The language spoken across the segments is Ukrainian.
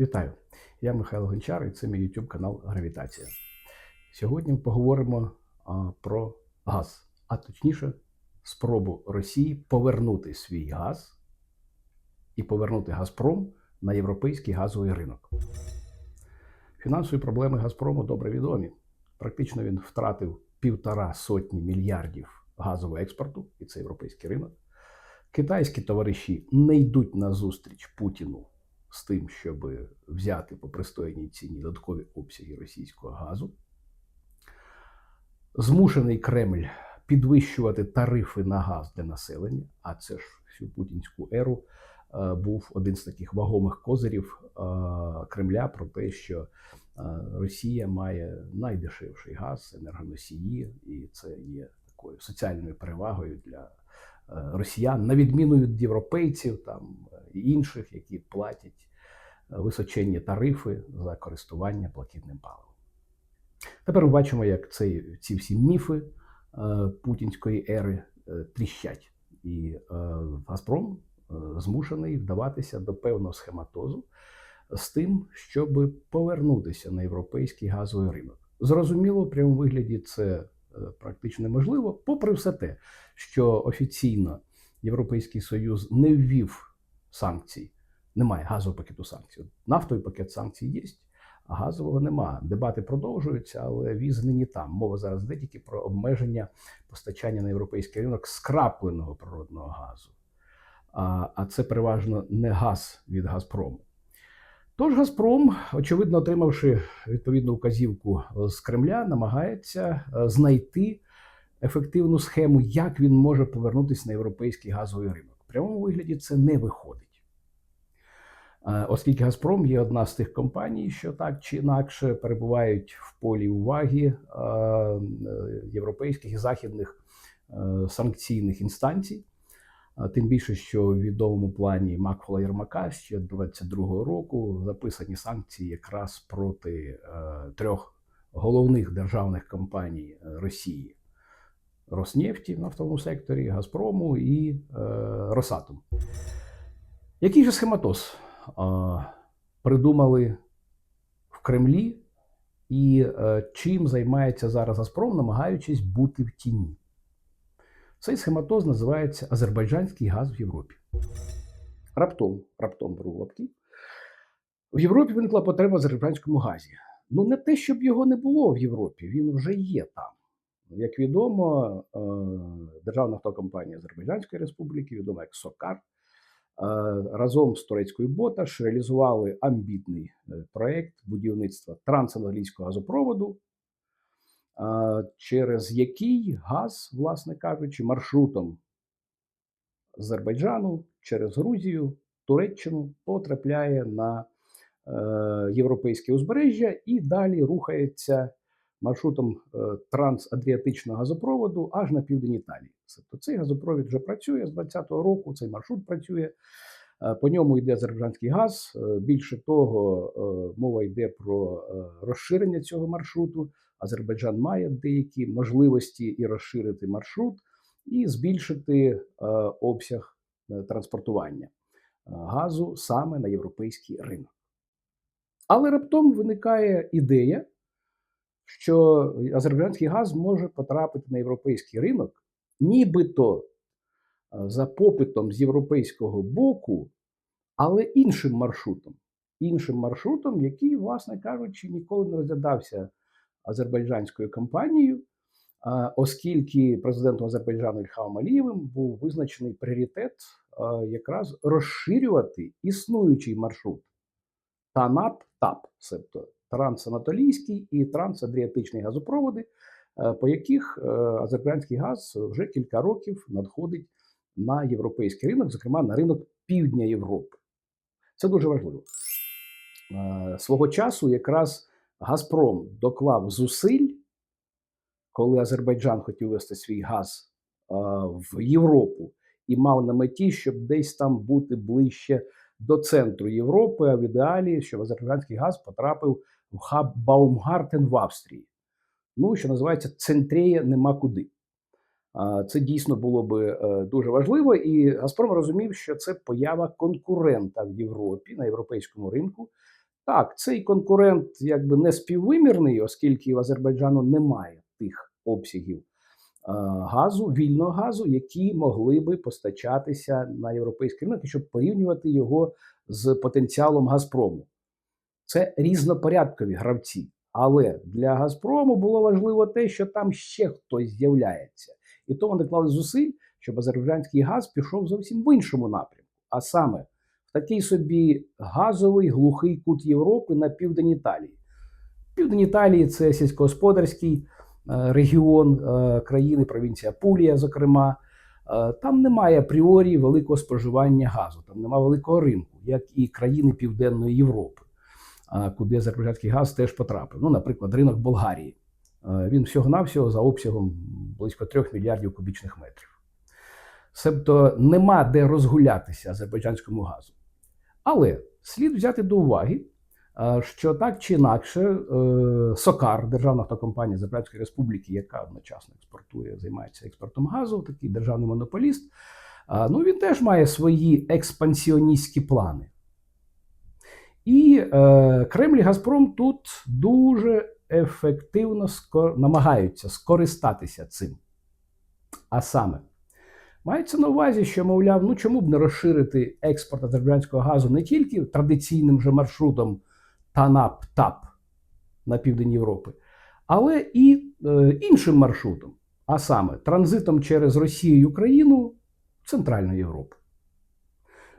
Вітаю! Я Михайло Гончар і це мій YouTube канал Гравітація. Сьогодні ми поговоримо а, про газ, а точніше, спробу Росії повернути свій газ і повернути Газпром на європейський газовий ринок. Фінансові проблеми Газпрому добре відомі. Практично він втратив півтора сотні мільярдів газового експорту, і це європейський ринок. Китайські товариші не йдуть на зустріч Путіну з тим, щоб взяти по пристойній ціні додаткові обсяги російського газу. Змушений Кремль підвищувати тарифи на газ для населення, а це ж всю путінську еру е, був один з таких вагомих козирів е, Кремля про те, що е, Росія має найдешевший газ, енергоносії, і це є такою соціальною перевагою для росіян, на відміну від європейців там інших, які платять е, височенні тарифи за користування блакитним паливом. Тепер ми бачимо, як цей, ці всі міфи е, путінської ери е, тріщать, і Газпром змушений вдаватися до певного схематозу з тим, щоб повернутися на європейський газовий ринок. Зрозуміло, в прямому вигляді це практично неможливо, попри все те, що офіційно Європейський Союз не ввів санкцій, немає газового пакету санкцій. Нафтовий пакет санкцій є, а газового нема. Дебати продовжуються, але віз нині там. Мова зараз йде тільки про обмеження постачання на європейський ринок скрапленого природного газу. А, а це переважно не газ від Газпрому. Тож Газпром, очевидно, отримавши відповідну указівку з Кремля, намагається е, знайти ефективну схему, як він може повернутися на європейський газовий ринок. Прямому вигляді це не виходить. Е, Оскільки Газпром є одна з тих компаній, що так чи інакше перебувають в полі уваги е, е, європейських і західних санкційних інстанцій. Тим більше, що в відомому плані Макфола Єрмака ще 22-го року записані санкції якраз проти трьох головних державних компаній Росії: Роснефті в нафтовому секторі, Газпрому і е, Росатом. Який же схематоз е, придумали в Кремлі, і е, чим займається зараз Газпром, намагаючись бути в тіні? Цей схематоз називається азербайджанський газ в Європі. Раптом, раптом лапки. В Європі виникла потреба в азербайджанському газі. Ну, не те, щоб його не було в Європі, він вже є там. Як відомо, е, Державна автокомпанія Азербайджанської Республіки, відома як СОКАР, е, разом з турецькою Боташ реалізували амбітний е, проєкт будівництва трансанатолійського газопроводу, через який газ, власне кажучи, маршрутом Азербайджану через Грузію, Туреччину потрапляє на європейське узбережжя і далі рухається маршрутом е, трансадріатичного газопроводу аж на південь Італії. Тобто цей газопровід вже працює з 2020 року, цей маршрут працює. Е, По ньому йде азербайджанський газ. Е, Більше того, мова йде про розширення цього маршруту. Азербайджан має деякі можливості і розширити маршрут, і збільшити обсяг транспортування газу саме на європейський ринок. Але раптом виникає ідея, що азербайджанський газ може потрапити на європейський ринок, нібито е, за попитом з європейського боку, але іншим маршрутом. Іншим маршрутом, який, власне кажучи, ніколи не розглядався азербайджанською компанією, оскільки президентом Азербайджану Ільхамом Алієвим був визначений пріоритет якраз розширювати існуючий маршрут ТАНАП-ТАП, тобто трансанатолійський і трансадріатичний газопроводи, е, по яких е, азербайджанський газ вже кілька років надходить на європейський ринок, зокрема на ринок півдня Європи. Це дуже важливо. Е, Свого часу якраз Газпром доклав зусиль, коли Азербайджан хотів вести свій газ в Європу і мав на меті, щоб десь там бути ближче до центру Європи, а в ідеалі, щоб азербайджанський газ потрапив в Баумгартен в Австрії. Ну, що називається Центрія нема куди. Це дійсно було би е, дуже важливо, і Газпром розумів, що це поява конкурента в Європі на європейському ринку, Так, цей конкурент якби не співвимірний, оскільки в Азербайджану немає тих обсягів газу, вільного газу, які могли би постачатися на європейський ринок, щоб порівнювати його з потенціалом Газпрому. Це різнопорядкові гравці. Але для Газпрому було важливо те, що там ще хтось з'являється. І тому доклали зусиль, щоб азербайджанський газ пішов зовсім в іншому напрямку. А саме в такий собі газовий глухий кут Європи на південь Італії. Південь Італії це сільськогосподарський е, регіон е, країни, провінція Пулія, зокрема. Е, Там немає апріорі великого споживання газу, там немає великого ринку, як і країни Південної Європи, куди азербайджанський газ теж потрапив. Ну, наприклад, ринок Болгарії. Е, Він всього-навсього за обсягом близько 3 мільярдів кубічних метрів. Себто нема де розгулятися азербайджанському газу. Але слід взяти до уваги, е, що так чи інакше е, Сокар, державна автокомпанія Азербайджанської Республіки, яка одночасно експортує, займається експортом газу, такий державний монополіст, ну він теж має свої експансіоністські плани. І е, Кремль і Газпром тут дуже ефективно скор- намагаються скористатися цим. А саме, мається на увазі, що, мовляв, ну чому б не розширити експорт азербайджанського газу не тільки традиційним же маршрутом ТАНАП-ТАП на південь Європи, але і е, іншим маршрутом, а саме транзитом через Росію і Україну в Центральну Європу.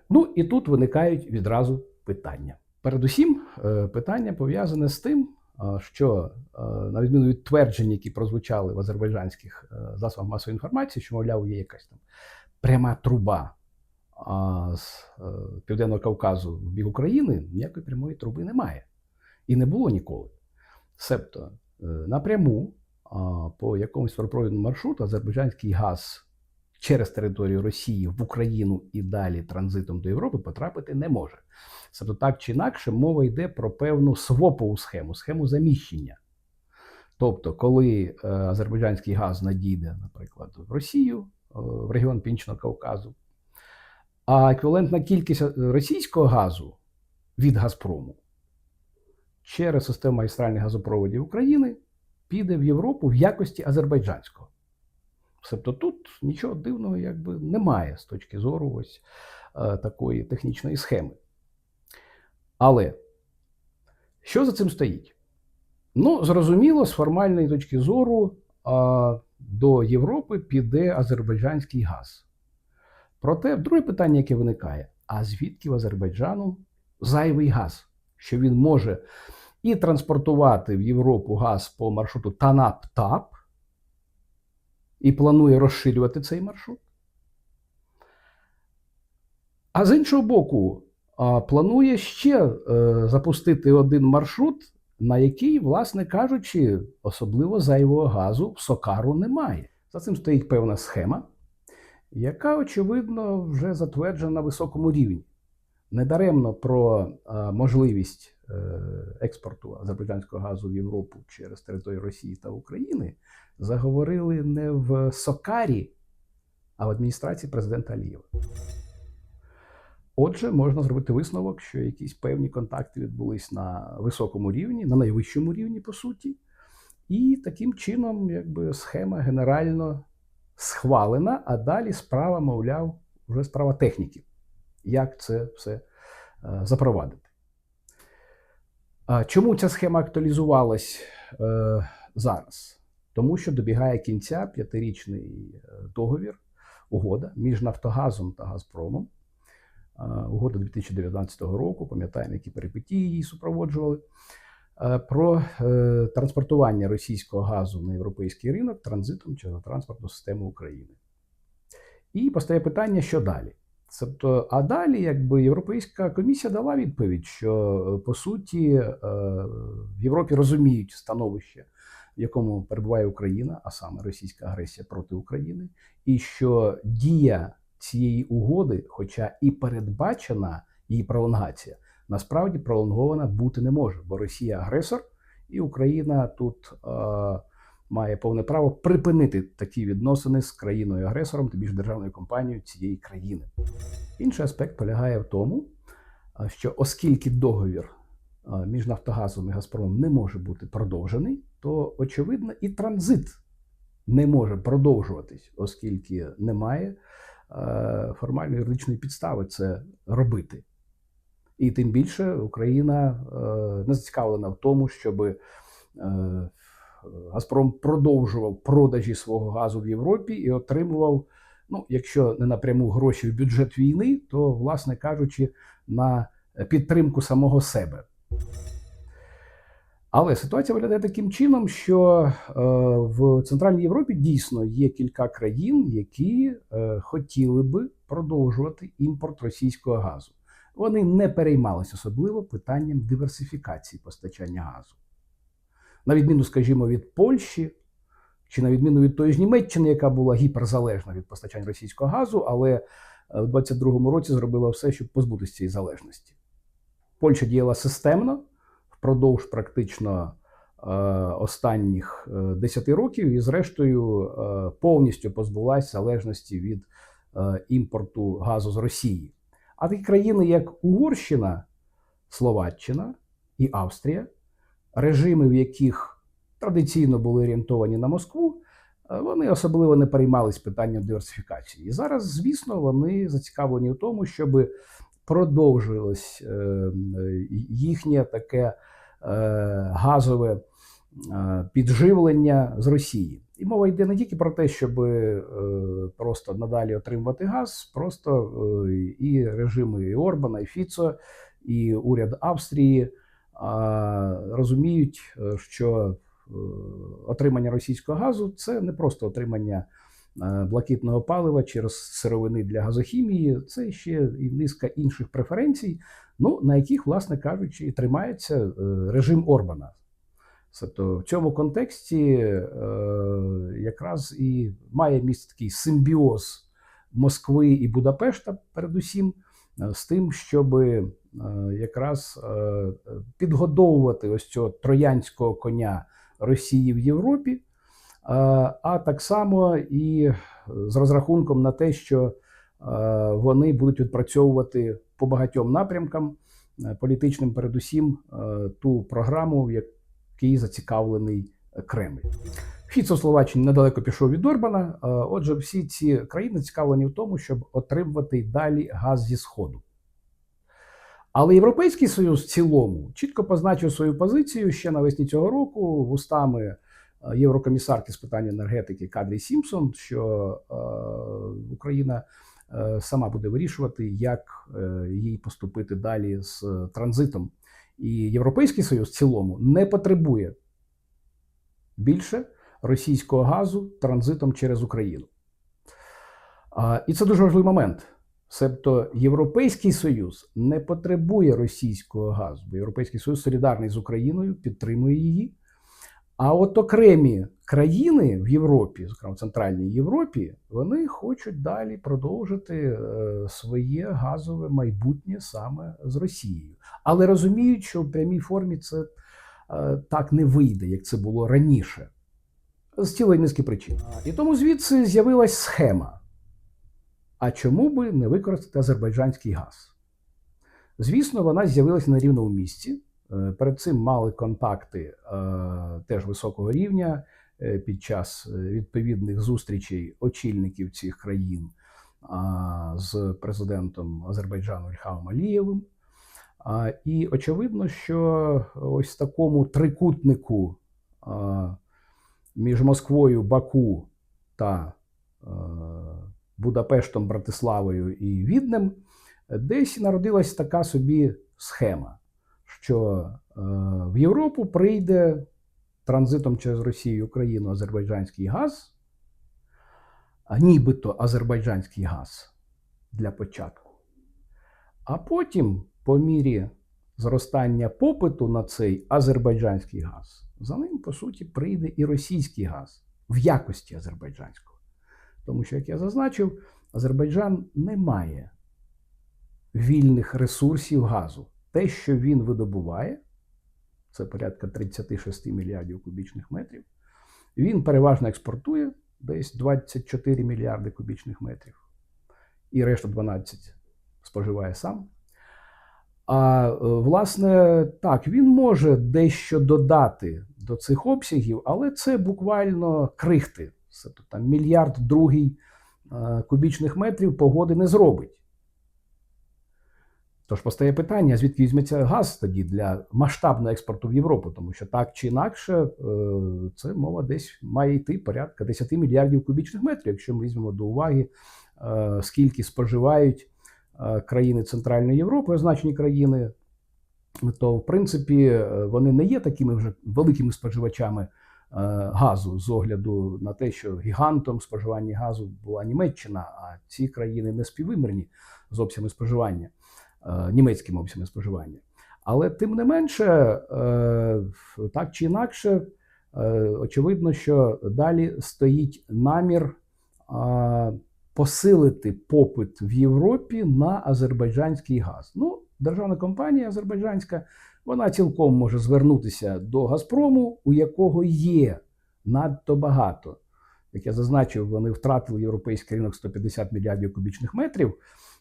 Ну і тут виникають відразу питання. Передусім, е, питання пов'язане з тим, що е, на відміну від тверджень, які прозвучали в азербайджанських е, засобах масової інформації, що, мовляв, є якась там пряма труба з Південного Кавказу в бік України, ніякої прямої труби немає. І не було ніколи. Себто напряму по якомусь трубопровідному маршруту азербайджанський газ через територію Росії в Україну і далі транзитом до Європи потрапити не може. Тобто, так чи інакше, мова йде про певну свопову схему, схему заміщення. Тобто, коли е, азербайджанський газ надійде, наприклад, в Росію, е, в регіон Північного Кавказу, а еквівалентна кількість е, російського газу від Газпрому через систему магістральних газопроводів України піде в Європу в якості азербайджанського. Тобто тут нічого дивного якби немає з точки зору ось е, такої технічної схеми. Але що за цим стоїть? Ну, зрозуміло, з формальної точки зору до Європи піде азербайджанський газ. Проте, друге питання, яке виникає: а звідки в Азербайджану зайвий газ? Що він може і транспортувати в Європу газ по маршруту ТАНАП-ТАП, і планує розширювати цей маршрут. А з іншого боку, планує ще е, запустити один маршрут, на який, власне кажучи, особливо зайвого газу в Сокару немає. За цим стоїть певна схема, яка, очевидно, вже затверджена на високому рівні. Недаремно про е, можливість експорту азербайджанського газу в Європу через територію Росії та України заговорили не в Сокарі, а в адміністрації президента Алієва. Отже, можна зробити висновок, що якісь певні контакти відбулись на високому рівні, на найвищому рівні, по суті, і таким чином, якби схема генерально схвалена, а далі справа, мовляв, вже справа техніки, як це все е, запровадити. Чому ця схема актуалізувалась е, зараз? Тому що добігає кінця п'ятирічний е, договір, угода між Нафтогазом та Газпромом. Угода 2019 року, пам'ятаємо, які перипетії її супроводжували, е, про транспортування російського газу на європейський ринок транзитом через транспортну систему України. І постає питання, що далі? Тобто, а далі, якби Європейська комісія дала відповідь, що е, по суті е, в Європі розуміють становище, в якому перебуває Україна, а саме російська агресія проти України, і що дія цієї угоди, хоча і передбачена її пролонгація, насправді пролонгована бути не може, бо Росія агресор, і Україна тут е, має повне право припинити такі відносини з країною-агресором, тим більше державною компанією цієї країни. Інший аспект полягає в тому, що оскільки договір між Нафтогазом і Газпромом не може бути продовжений, то очевидно і транзит не може продовжуватись, оскільки немає формальної юридичної підстави це робити. І тим більше Україна не зацікавлена в тому, щоб Газпром продовжував продажі свого газу в Європі і отримував, ну, якщо не напряму гроші в бюджет війни, то, власне кажучи, на підтримку самого себе. Але ситуація виглядає таким чином, що е, в Центральній Європі дійсно є кілька країн, які е, хотіли би продовжувати імпорт російського газу. Вони не переймалися особливо питанням диверсифікації постачання газу. На відміну, скажімо, від Польщі, чи на відміну від тої ж Німеччини, яка була гіперзалежна від постачання російського газу, але е, в 22-му році зробила все, щоб позбутися цієї залежності. Польща діяла системно впродовж практично е, останніх 10 років, і, зрештою, е, повністю позбулася залежності від е, імпорту газу з Росії. А такі країни, як Угорщина, Словаччина і Австрія, режими, в яких традиційно були орієнтовані на Москву, вони особливо не переймались питанням диверсифікації. І зараз, звісно, вони зацікавлені в тому, щоб продовжилось їхнє таке е, газове підживлення з Росії. І мова йде не тільки про те, щоб е, просто надалі отримувати газ, просто е, і режими і Орбана, і Фіцо, і уряд Австрії розуміють, що отримання російського газу це не просто отримання блакитного палива через сировини для газохімії, це ще і низка інших преференцій, ну на яких, власне кажучи, і тримається е, режим Орбана. Тобто в цьому контексті е, якраз і має місце такий симбіоз Москви і Будапешта, передусім, е, з тим, щоб якраз підгодовувати ось цього троянського коня Росії в Європі, а так само і з розрахунком на те, що вони будуть відпрацьовувати по багатьом напрямкам політичним, передусім, ту програму, в якій зацікавлений е, Кремль. Фіцо Словаччині недалеко пішов від Орбана. Е, отже, всі ці країни цікавлені в тому, щоб отримувати далі газ зі Сходу. Але Європейський Союз в цілому чітко позначив свою позицію ще навесні цього року вустами е, єврокомісарки з питань енергетики Кадрі Сімпсон, що е, Україна е, сама буде вирішувати, як е, їй поступити далі з транзитом і Європейський Союз в цілому не потребує більше російського газу транзитом через Україну. А, І це дуже важливий момент. Себто Європейський Союз не потребує російського газу, бо Європейський Союз солідарний з Україною, підтримує її. А от окремі країни в Європі, зокрема в Центральній Європі, вони хочуть далі продовжити е, своє газове майбутнє саме з Росією, але розуміють, що в прямій формі це е, так не вийде, як це було раніше, з цілої низки причин. І тому звідси з'явилась схема. А чому би не використати азербайджанський газ? Звісно, вона з'явилася на рівному місці. Е, перед цим мали контакти е, теж високого рівня е, під час відповідних зустрічей очільників цих країн з президентом Азербайджану Ільхамом Алієвим. І очевидно, що ось такому трикутнику між Москвою, Баку та Будапештом, Братиславою і Віднем десь народилась така собі схема що е, в Європу прийде транзитом через Росію Україну азербайджанський газ, а нібито азербайджанський газ для початку. А потім, по мірі зростання попиту на цей азербайджанський газ, за ним, по суті, прийде і російський газ в якості азербайджанського. Тому що, як я зазначив, Азербайджан не має вільних ресурсів газу те, що він видобуває, це порядка 36 мільярдів кубічних метрів, він переважно експортує десь 24 мільярди кубічних метрів. І решта 12 споживає сам. А е, власне, так, він може дещо додати до цих обсягів, але це буквально крихти. Тобто там мільярд другий е, кубічних метрів погоди не зробить. Тож постає питання, звідки візьметься газ тоді для масштабного експорту в Європу, тому що так чи інакше, е, це мова десь має йти порядка 10 мільярдів кубічних метрів, якщо ми візьмемо до уваги, е, скільки споживають країни Центральної Європи, означені країни, то в принципі вони не є такими вже великими споживачами газу з огляду на те, що гігантом споживання газу була Німеччина, а ці країни не співвимірні з обсягами споживання, е, німецькими обсягами споживання. Але тим не менше, е, так чи інакше, е, очевидно, що далі стоїть намір е, посилити попит в Європі на азербайджанський газ. Ну, державна компанія азербайджанська, вона цілком може звернутися до Газпрому, у якого є надто багато. Як я зазначив, вони втратили європейський ринок 150 мільярдів кубічних метрів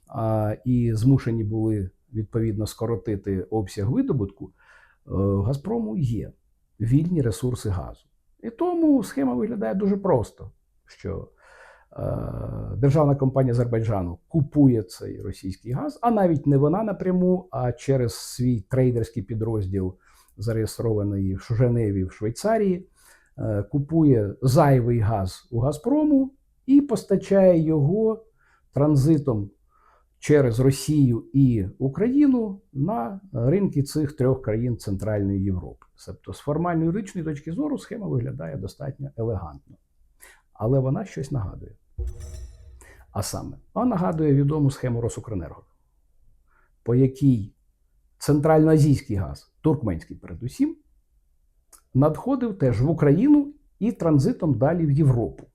а, і змушені були відповідно скоротити обсяг видобутку. Е, Газпрому є вільні ресурси газу. І тому схема виглядає дуже просто, що державна компанія Азербайджану купує цей російський газ, а навіть не вона напряму, а через свій трейдерський підрозділ, зареєстрований в Женеві в Швейцарії, е, купує зайвий газ у Газпрому і постачає його транзитом через Росію і Україну на ринки цих трьох країн Центральної Європи. Тобто, з формально юридичної точки зору схема виглядає достатньо елегантно. Але вона щось нагадує. А саме, вона нагадує відому схему Росукренерго, по якій центральноазійський газ, туркменський передусім, надходив теж в Україну і транзитом далі в Європу.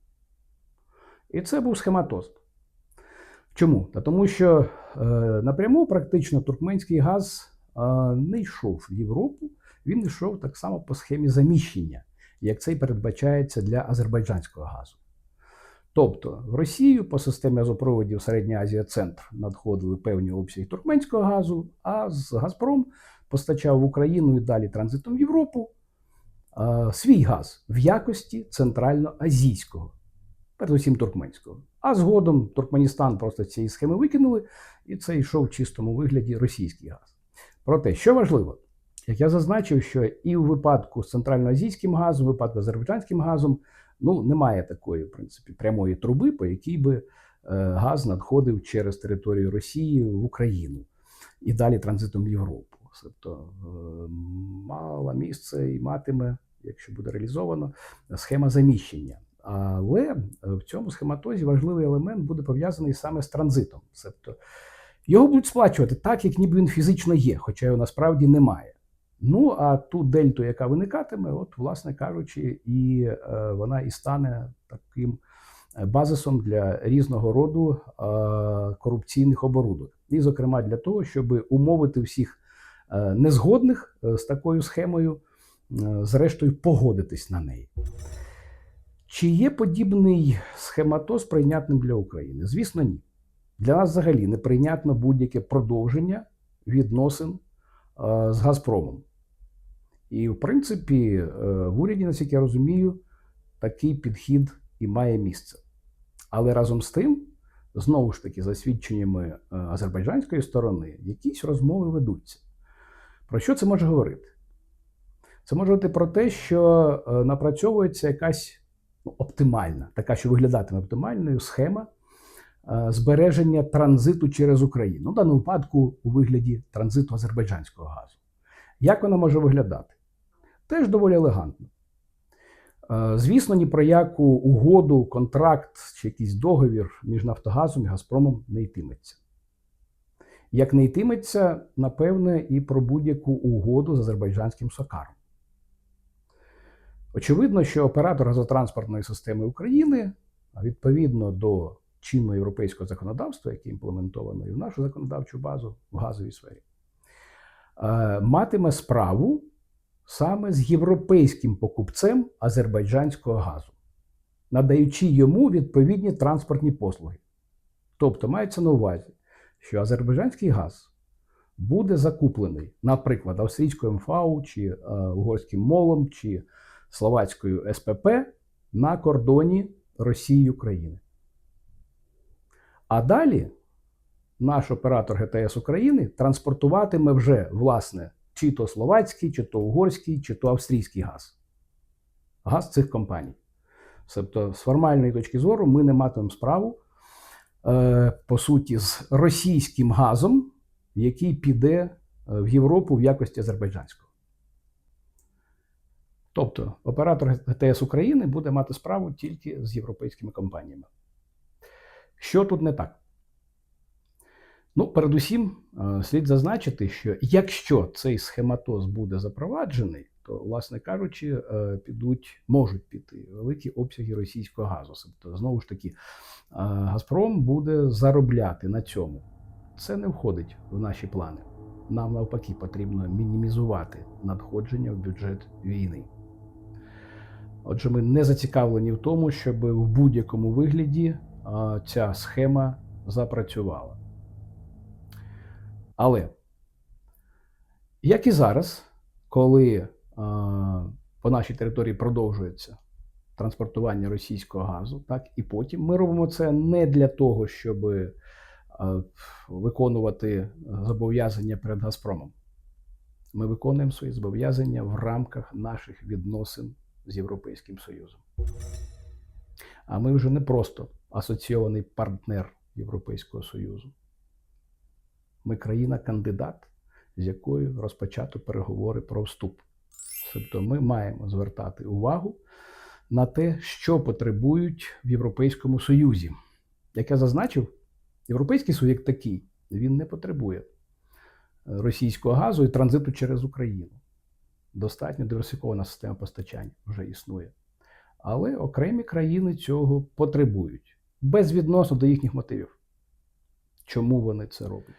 І це був схематоз. Чому? Та тому що е, напряму практично туркменський газ е, не йшов в Європу, він йшов так само по схемі заміщення, як це і передбачається для азербайджанського газу. Тобто в Росію по системі газопроводів Середня Азія Центр надходили певні обсяги туркменського газу, а з Газпром постачав в Україну і далі транзитом в Європу е, свій газ в якості центральноазійського, передусім туркменського. А згодом Туркменістан просто цієї схеми викинули, і це йшов в чистому вигляді російський газ. Проте, що важливо, як я зазначив, що і в випадку з центральноазійським газом, в випадку з азербайджанським газом, ну немає такої, в принципі, прямої труби, по якій би е, газ надходив через територію Росії в Україну і далі транзитом в Європу. Тобто е, мало місце і матиме, якщо буде реалізовано, схема заміщення. Але в цьому схематозі важливий елемент буде пов'язаний саме з транзитом. Тобто його будуть сплачувати так, як ніби він фізично є, хоча його насправді немає. Ну а ту дельту, яка виникатиме, от, власне кажучи, і е, вона і стане таким базисом для різного роду е, корупційних оборудок. І, зокрема, для того, щоб умовити всіх е, незгодних е, з такою схемою, е, зрештою, погодитись на неї. Чи є подібний схематоз прийнятним для України? Звісно, ні. Для нас взагалі неприйнятно будь-яке продовження відносин е, з Газпромом. І, в принципі, е, в уряді, наскільки я розумію, такий підхід і має місце. Але разом з тим, знову ж таки, за свідченнями е, азербайджанської сторони, якісь розмови ведуться. Про що це може говорити? Це може говорити про те, що напрацьовується якась ну, оптимальна, така, що виглядатиме оптимальною схема е, збереження транзиту через Україну. Ну, в даному випадку у вигляді транзиту азербайджанського газу. Як вона може виглядати? Теж доволі елегантно. Е, звісно, ні про яку угоду, контракт чи якийсь договір між Нафтогазом і Газпромом не йтиметься. Як не йтиметься, напевне, і про будь-яку угоду з азербайджанським сокаром. Очевидно, що оператор газотранспортної системи України відповідно до чинного європейського законодавства, яке імплементовано і в нашу законодавчу базу в газовій сфері, е, матиме справу саме з європейським покупцем азербайджанського газу, надаючи йому відповідні транспортні послуги. Тобто мається на увазі, що азербайджанський газ буде закуплений, наприклад, австрійською МФАУ, чи е, угорським молом, чи словацькою СПП на кордоні Росії України. А далі наш оператор ГТС України транспортуватиме вже власне чи то словацький, чи то угорський, чи то австрійський газ. Газ цих компаній. Тобто, з формальної точки зору, ми не матимемо справу, е, по суті, з російським газом, який піде е, в Європу в якості азербайджанського. Тобто, оператор ГТС України буде мати справу тільки з європейськими компаніями. Що тут не так? Ну, передусім, е, слід зазначити, що якщо цей схематоз буде запроваджений, то, власне кажучи, е, підуть, можуть піти великі обсяги російського газу. Тобто, знову ж таки, е, Газпром буде заробляти на цьому. Це не входить в наші плани. Нам навпаки потрібно мінімізувати надходження в бюджет війни. Отже, ми не зацікавлені в тому, щоб в будь-якому вигляді ця схема запрацювала. Але, як і зараз, коли по нашій території продовжується транспортування російського газу, так і потім ми робимо це не для того, щоб виконувати зобов'язання перед Газпромом. Ми виконуємо свої зобов'язання в рамках наших відносин з Європейським Союзом. А ми вже не просто асоційований партнер Європейського Союзу. Ми країна-кандидат, з якою розпочато переговори про вступ. Тобто ми маємо звертати увагу на те, що потребують в Європейському Союзі. Як я зазначив, Європейський Союз такий він не потребує російського газу і транзиту через Україну. Достатньо диверсифікована система постачання вже існує. Але окремі країни цього потребують безвідносно до їхніх мотивів. Чому вони це роблять?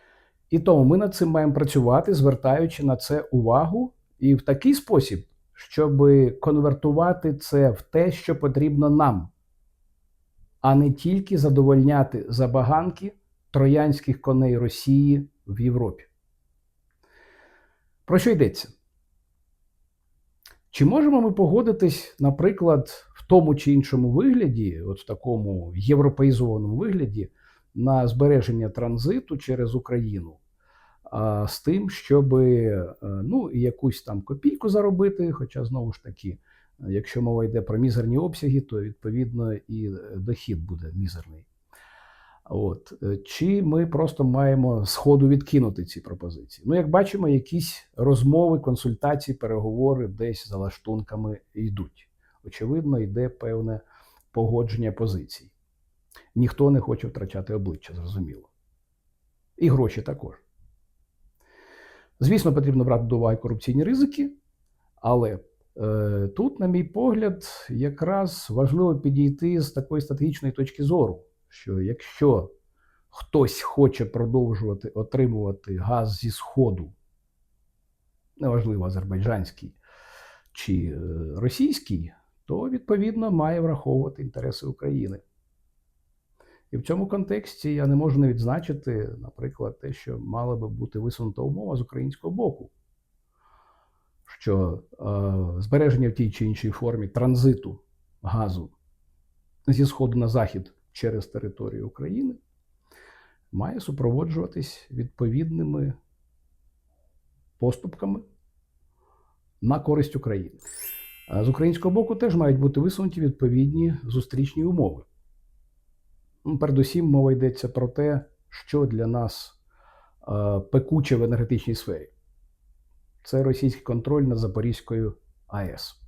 І тому ми над цим маємо працювати, звертаючи на це увагу і в такий спосіб, щоб конвертувати це в те, що потрібно нам, а не тільки задовольняти забаганки троянських коней Росії в Європі. Про що йдеться? Чи можемо ми погодитись, наприклад, в тому чи іншому вигляді, от в такому європеїзованому вигляді, на збереження транзиту через Україну з тим, щоб е, ну, якусь там копійку заробити, хоча знову ж таки, якщо мова йде про мізерні обсяги, то відповідно і е, дохід буде мізерний. От. Е, чи ми просто маємо сходу відкинути ці пропозиції? Ну, як бачимо, якісь розмови, консультації, переговори десь за лаштунками йдуть. Очевидно, йде певне погодження позицій. Ніхто не хоче втрачати обличчя, зрозуміло. І гроші також. Звісно, потрібно брати до уваги корупційні ризики, але е, тут, на мій погляд, якраз важливо підійти з такої стратегічної точки зору що якщо хтось хоче продовжувати отримувати газ зі Сходу, неважливо, азербайджанський чи е, російський, то відповідно має враховувати інтереси України. І в цьому контексті я не можу не відзначити, наприклад, те, що мала би бути висунута умова з українського боку, що е, збереження в тій чи іншій формі транзиту газу зі Сходу на захід через територію України має супроводжуватись відповідними поступками на користь України. З українського боку теж мають бути висунуті відповідні зустрічні умови. Ну, передусім, мова йдеться про те, що для нас пекуче в енергетичній сфері. Це російський контроль над Запорізькою АЕС,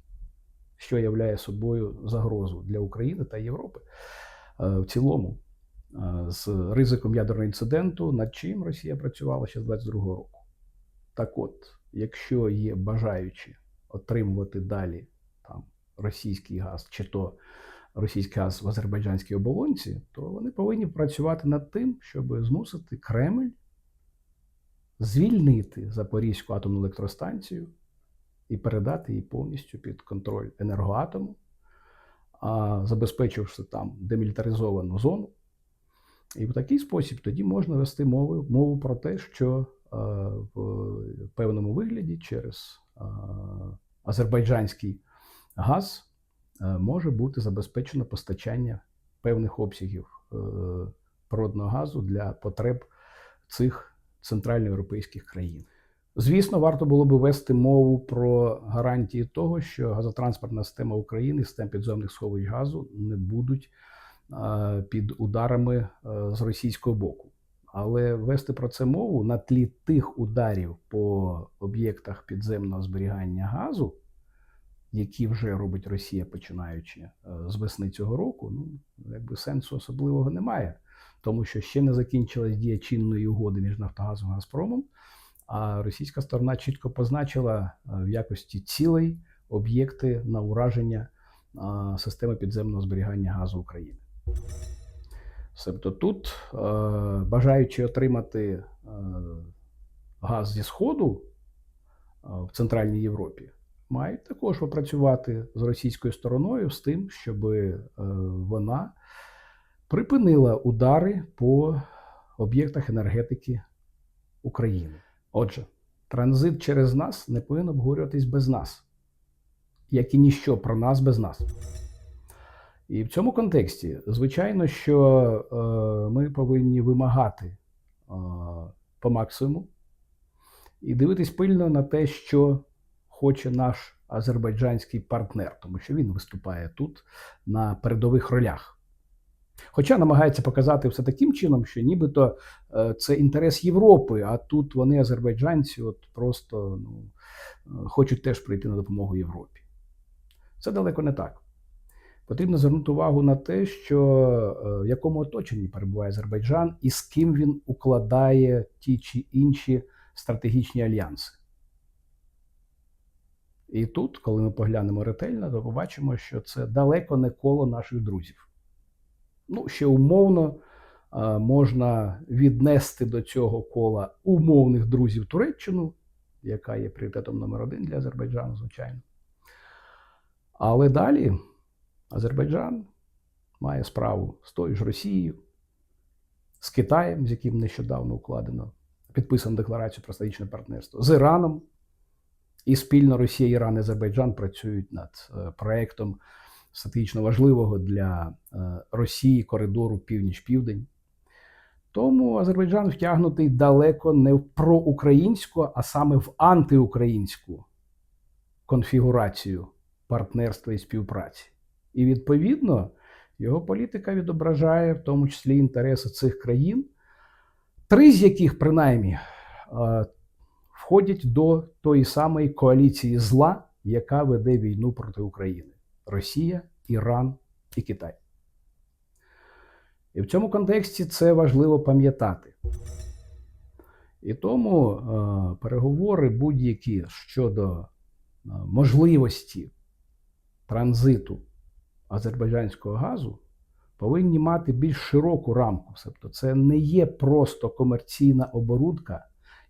що являє собою загрозу для України та Європи. Е, в цілому е, з ризиком ядерного інциденту, над чим Росія працювала ще з 22-го року. Так от, якщо є бажаючі отримувати далі там російський газ, чи то російський газ в азербайджанській оболонці, то вони повинні працювати над тим, щоб змусити Кремль звільнити Запорізьку атомну електростанцію і передати її повністю під контроль енергоатому забезпечивши там демілітаризовану зону. І в такий спосіб тоді можна вести мову мову про те, що в певному вигляді через е, азербайджанський газ е, може бути забезпечено постачання певних обсягів е, природного газу для потреб цих центральноєвропейських країн. Звісно, варто було би вести мову про гарантії того, що газотранспортна система України, система підземних сховищ газу не будуть е, під ударами е, з російського боку. Але вести про це мову на тлі тих ударів по об'єктах підземного зберігання газу, які вже робить Росія, починаючи е, з весни цього року, ну якби сенсу особливого немає, тому що ще не закінчилась дія чинної угоди між Нафтогазом і Газпромом. А російська сторона чітко позначила е, в якості цілей об'єкти на ураження е, системи підземного зберігання газу України. Себто тут, бажаючи отримати газ зі Сходу в Центральній Європі, мають також попрацювати з російською стороною з тим, щоб вона припинила удари по об'єктах енергетики України. Отже, транзит через нас не повинен обговорюватись без нас, як і ніщо про нас без нас. І в цьому контексті, звичайно, що е, ми повинні вимагати е, по максимуму і дивитись пильно на те, що хоче наш азербайджанський партнер, тому що він виступає тут на передових ролях. Хоча намагається показати все таким чином, що нібито е, це інтерес Європи, а тут вони, азербайджанці, от просто ну, е, хочуть теж прийти на допомогу Європі. Це далеко не так. Потрібно звернути увагу на те, що е, в якому оточенні перебуває Азербайджан і з ким він укладає ті чи інші стратегічні альянси. І тут, коли ми поглянемо ретельно, то побачимо, що це далеко не коло наших друзів. Ну, ще умовно можна віднести до цього кола умовних друзів Туреччину, яка є пріоритетом номер один для Азербайджану, звичайно. Але далі Азербайджан має справу з тою ж Росією, з Китаєм, з яким нещодавно укладено, підписано декларацію про стратегічне партнерство, з Іраном. І спільно Росія, Іран і Азербайджан працюють над е, проєктом стратегічно важливого для е, Росії коридору північ-південь. Тому Азербайджан втягнутий далеко не в проукраїнську, а саме в антиукраїнську конфігурацію партнерства і співпраці. І відповідно його політика відображає в тому числі інтереси цих країн, три з яких, принаймні, е, входять до тої самої коаліції зла, яка веде війну проти України. Росія, Іран і Китай. І в цьому контексті це важливо пам'ятати. І тому е, переговори будь-які щодо е, можливості транзиту азербайджанського газу повинні мати більш широку рамку. Тобто це не є просто комерційна оборудка,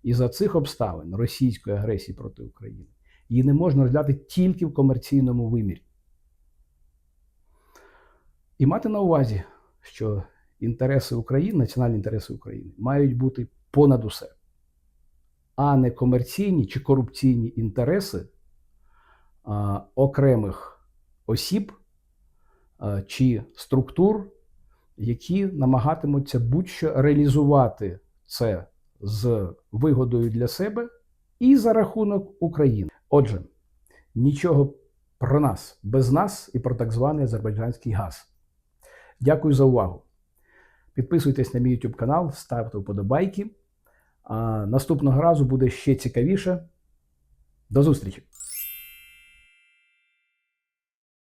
і за цих обставин російської агресії проти України її не можна розглядати тільки в комерційному вимірі. І мати на увазі, що інтереси України, національні інтереси України мають бути понад усе, а не комерційні чи корупційні інтереси а, окремих осіб а, чи структур, які намагатимуться будь-що реалізувати це з вигодою для себе і за рахунок України. Отже, нічого про нас без нас і про так званий азербайджанський газ. Дякую за увагу. Підписуйтесь на мій YouTube канал, ставте вподобайки. А Наступного разу буде ще цікавіше. До зустрічі!